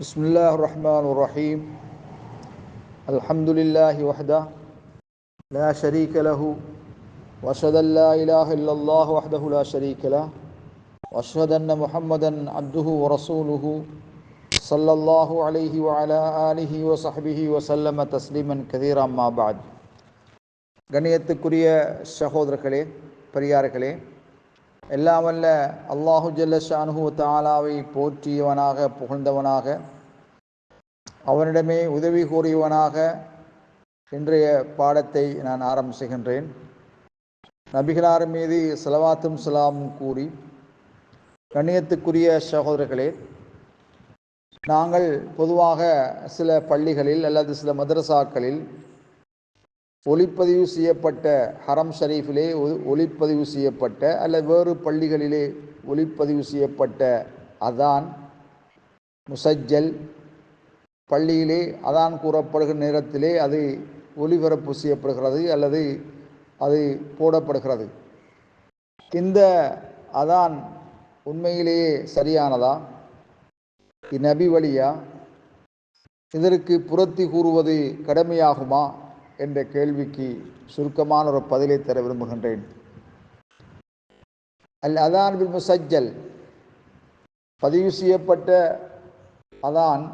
بسم الله الرحمن الرحيم الحمد لله وحده لا شريك له واشهد ان لا اله الا الله وحده لا شريك له واشهد ان محمدا عبده ورسوله صلى الله عليه وعلى اله وصحبه وسلم تسليما كثيرا ما بعد கண்ணியத்துக்குரிய சகோதரர்களே பெரியார்களே எல்லாம் வல்ல அல்லாஹு ஜல்லஷானு தாலாவை போற்றியவனாக புகழ்ந்தவனாக அவனிடமே உதவி கூறியவனாக இன்றைய பாடத்தை நான் ஆரம்பிச்சுகின்றேன் நபிகளார் மீது செலவாத்தும் சலாமும் கூறி கண்ணியத்துக்குரிய சகோதரர்களே நாங்கள் பொதுவாக சில பள்ளிகளில் அல்லது சில மதரசாக்களில் ஒளிப்பதிவு செய்யப்பட்ட ஹரம் ஷரீஃபிலே ஒளிப்பதிவு செய்யப்பட்ட அல்லது வேறு பள்ளிகளிலே ஒளிப்பதிவு செய்யப்பட்ட அதான் முசஜல் பள்ளியிலே அதான் கூறப்படுகிற நேரத்திலே அது ஒளிபரப்பு செய்யப்படுகிறது அல்லது அது போடப்படுகிறது. இந்த அதான் உண்மையிலேயே சரியானதா? இந்நபி வழியா இதற்கு புரத்தி கூறுவது கடமையாகுமா? என்ற கேள்விக்கு சுருக்கமான ஒரு பதிலை தர விரும்புகின்றேன். அல் அதான் பில் முசஜல் பதிவு செய்யப்பட்ட அதான்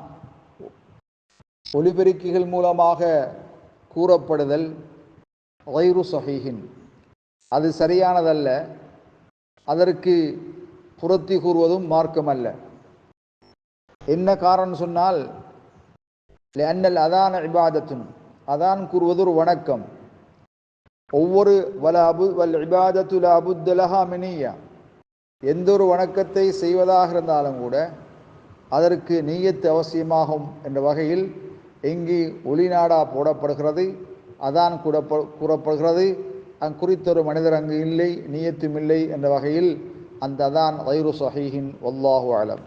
ஒலிபெருக்கிகள் மூலமாக கூறப்படுதல் வைரு சொஹீஹின். அது சரியானதல்ல. அதற்கு புரத்தி கூறுவதும் மார்க்கமல்ல. என்ன காரணம் சொன்னால் அன்னல் அதான இபாதத்துன். அதான் கூறுவது ஒரு வணக்கம். ஒவ்வொரு வல அபு வல் இபாதத்துல அபுத்தலஹா மினியா. எந்த ஒரு வணக்கத்தை செய்வதாக இருந்தாலும் கூட அதற்கு நீயத்து அவசியமாகும் என்ற வகையில் எங்கே ஒளிநாடா போடப்படுகிறது. அதான் கூடப்ப கூறப்படுகிறது. அங்குறித்த ஒரு மனிதர் அங்கு இல்லை நீயத்தும் இல்லை என்ற வகையில் அந்த அதான் வைரு சஹீஹின் ஒல்லாஹு அலம்.